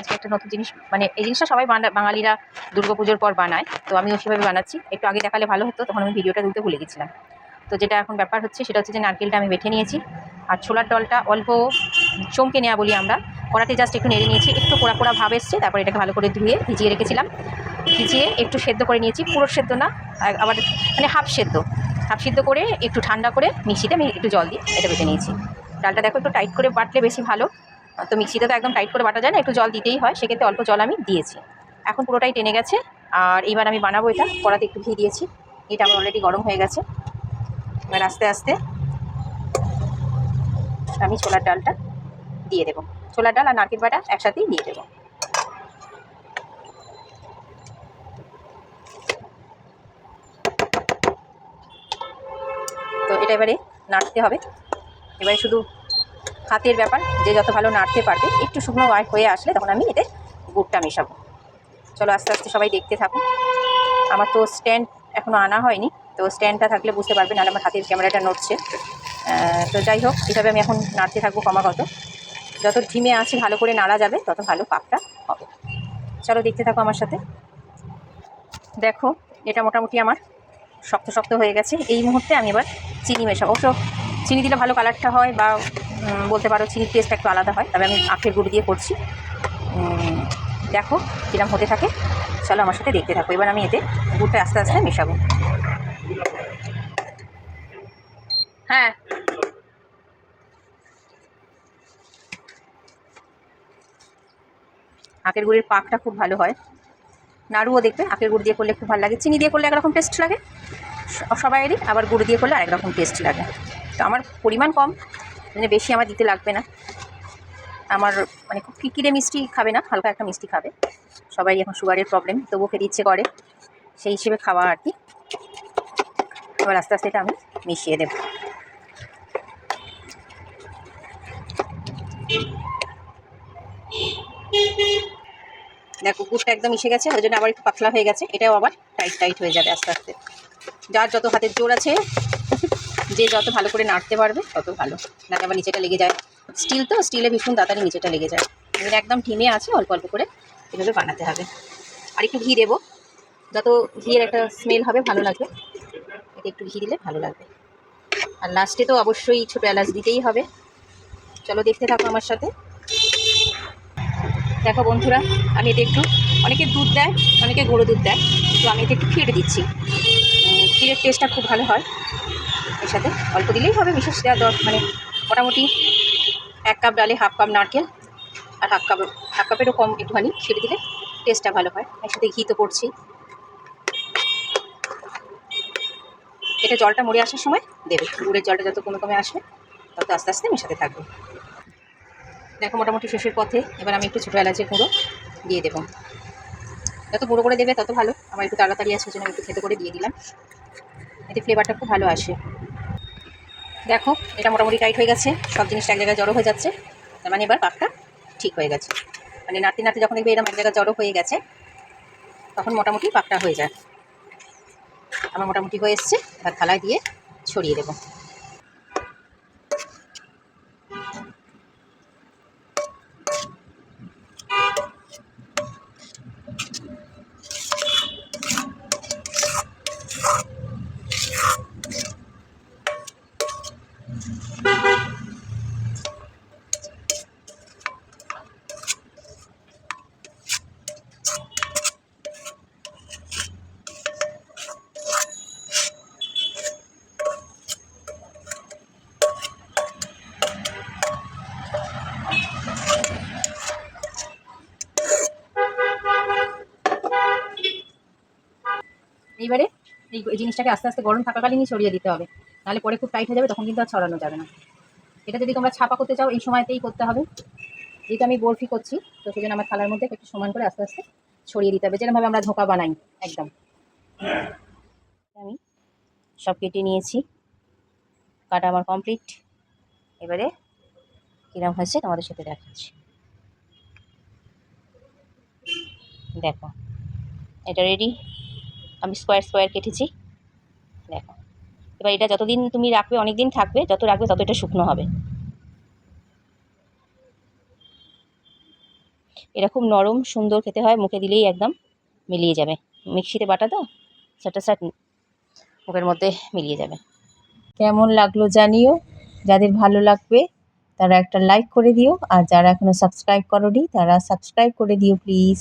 আজকে একটা নতুন জিনিস মানে এই জিনিসটা সবাই বাঙালিরা দুর্গাপুজোর পর বানায়। তো আমিও সেভাবে বানাচ্ছি। একটু আগে দেখালে ভালো হতো, তখন আমি ভিডিওটা তুলতে ভুলে গেছিলাম। তো যেটা এখন ব্যাপার হচ্ছে, সেটা হচ্ছে যে নারকেলটা আমি বেটে নিয়েছি। আর ছোলার ডলটা অল্প চমকে নেওয়া বলি আমরা। কড়াতে জাস্ট একটু নেড়ে নিয়েছি, একটু পোড়া পোড়া ভাব এসছে, তারপর এটাকে ভালো করে ধুয়ে ভিজিয়ে রেখেছিলাম। ভিজিয়ে একটু সেদ্ধ করে নিয়েছি, পুরো সেদ্ধ না আবার মানে হাফ সেদ্ধ। হাফ সিদ্ধ করে একটু ঠান্ডা করে মিক্সিতে আমি একটু জল দিয়ে এটা বেটে নিয়েছি। ডালটা দেখো একটু টাইট করে বাটলে বেশি ভালো। তো মিক্সিতে তো একদম টাইট করে বাটা যায় না, একটু জল দিতেই হয়, সেক্ষেত্রে অল্প জল আমি দিয়েছি। এখন পুরোটাই টেনে গেছে, আর এইবার আমি বানাবো এটা, কড়াতে একটু ঘি দিয়েছি, এটা আমার অলরেডি গরম হয়ে গেছে। এবার আস্তে আস্তে আমি ছোলার ডালটা দিয়ে দেবো। ছোলার ডাল আর নারকেল বাটা একসাথেই দিয়ে দেবো। তো এটা এবারে নাড়তে হবে। এবারে শুধু হাতের ব্যাপার, যে যত ভালো নাড়তে পারবে, একটু শুকনো হয়ে আসলে তখন আমি এতে গুড়টা মেশাবো। চলো আস্তে আস্তে সবাই দেখতে থাকুন আমার তো স্ট্যান্ড এখনও আনা হয়নি, তো স্ট্যান্ডটা থাকলে বুঝতে পারবে, নাহলে আমার হাতের ক্যামেরাটা নড়ছে। তো যাই হোক, এভাবে আমি এখন নাড়তে থাকব ক্রমাগত। যত ধিমে আছে, ভালো করে নাড়া যাবে, তত ভালো পাকটা হবে। চলো দেখতে থাকো আমার সাথে। দেখো, এটা মোটামুটি আমার শক্ত শক্ত হয়ে গেছে। এই মুহূর্তে আমি এবার চিনি মেশাবো। অবশ্য চিনি দিলে ভালো কালারটা হয় বা বলতে পারো চিনির টেস্ট একটু আলাদা হয়, তবে আমি আখের গুড় দিয়ে করছি। দেখো কিরম হতে থাকে। চলো আমার সাথে দেখতে থাকো। এবার আমি এতে গুড়টা আস্তে আস্তে মেশাবো। হ্যাঁ। আখের গুড়ের পাকটা খুব ভালো হয়। নাড়ুও দেখবে, আখের গুড় দিয়ে করলে খুব ভালো লাগে। চিনি দিয়ে করলে একরকম টেস্ট লাগে। সবাইয়েরই আবার গুড় দিয়ে করলে আরেক রকম টেস্ট লাগে। তো আমার পরিমাণ কম মানে বেশি আমার দিতে লাগবে না। আমার মানে খুব কিকিরে মিষ্টি খাবে না, হালকা একটা মিষ্টি খাবে। সবাই এখন সুগারের প্রবলেম তবুও খেতে ইচ্ছে করে। সেই হিসেবে খাওয়া আর কি। এবার আস্তে আস্তে এটা আমি মিশিয়ে দেব। দেখো গুড়টা একদম মিশে গেছে ওই জন্য আবার একটু পাতলা হয়ে গেছে। এটাও আবার টাইট টাইট হয়ে যাবে আস্তে আস্তে। যার যত হাতের জোর আছে যে যত ভালো করে নাড়তে পারবে, তত ভালো। নাকি আবার নিচেটা লেগে যায়। স্টিল তো স্টিলে ভীষণ তাড়াতাড়ি নিচেটা লেগে যায়। এগুলো একদম ঢিমে আছে, অল্প অল্প করে এভাবে বানাতে হবে। আর একটু ঘি দেবো। যত ঘিয়ের একটা স্মেল হবে, ভালো লাগবে। এতে একটু ঘি দিলে ভালো লাগবে। আর লাস্টে তো অবশ্যই ছোটো এলাচ দিতেই হবে। চলো দেখতে থাকো আমার সাথে। দেখো বন্ধুরা, আমি এতে একটু, অনেকে দুধ দেয়, অনেকে গুঁড়ো দুধ দেয়। তো আমি এতে একটু ক্ষীর দিচ্ছি। ক্ষীরের টেস্টটা খুব ভালো হয়। সাথে অল্প দিলেই হবে, বিশেষ দেওয়া দর মানে মোটামুটি এক কাপ ডালে হাফ কাপ নারকেল আর হাফ কাপ হাফ কাপেরও কম একটুখানি ছেড়ে দিলে টেস্টটা ভালো হয়। এর সাথে ঘি তো পড়ছি। এটা জলটা মরে আসার সময় দেবে। গুড়ের জলটা যত কমে কমে আসবে, তত আস্তে আস্তে মেশাতে থাকবে। দেখো মোটামুটি শেষের পথে, এবার আমি একটু ছোটো এলাচের গুঁড়ো দিয়ে দেবো। যত গুঁড়ো করে দেবে তত ভালো। আমার একটু তাড়াতাড়ি আছে জন্য একটু খেতে করে দিয়ে দিলাম। এতে ফ্লেভারটা খুব ভালো আসে। দেখো, এটা মোটামুটি টাইট হয়ে গেছে, সব জিনিসটা এক জায়গায় জড়ো হয়ে যাচ্ছে। তার মানে এবার পাকটা ঠিক হয়ে গেছে। মানে নাতি নাতি যখন দেখবে এরকম এক জায়গায় জড়ো হয়ে গেছে, তখন মোটামুটি পাকটা হয়ে যায়। আমার মোটামুটি হয়ে এসছে, এবার থালায় দিয়ে ছড়িয়ে দেবো। এইবারে এই জিনিসটাকে আস্তে আস্তে গরম থাকাকালীনই ছড়িয়ে দিতে হবে। নাহলে পরে খুব টাইট হয়ে যাবে, তখন কিন্তু আর ছড়ানো যাবে না। এটা যদি তোমরা ছাপা করতে চাও, এই সময়তেই করতে হবে। যেহেতু আমি বরফি করছি, তো সেই জন্য আমার থালার মধ্যে একটু সমান করে আস্তে আস্তে ছড়িয়ে দিতে হবে। যেরকমভাবে আমরা ধোঁকা বানাই, একদম। আমি সব কেটে নিয়েছি। কাটা আমার কমপ্লিট এবারে কিরম হয়েছে তোমাদের সাথে দেখাচ্ছি। দেখো, এটা রেডি আমি স্কোয়ার স্কোয়ার কেটেছি। এবার এটা যতদিন তুমি রাখবে অনেক দিন থাকবে, যত রাখবে তত এটা শুকনো হবে। এটা খুব নরম, সুন্দর খেতে হয়, মুখে দিলেই একদম মিলিয়ে যাবে। মিক্সিতে বাটা তো, সেটা সাট মুখের মধ্যে মিলিয়ে যাবে। কেমন লাগল জানিও। যাদের ভালো লাগবে, তারা একটা লাইক করে দিও। আর যারা এখনও সাবস্ক্রাইব করোনি, তারা সাবস্ক্রাইব করে দিও প্লিজ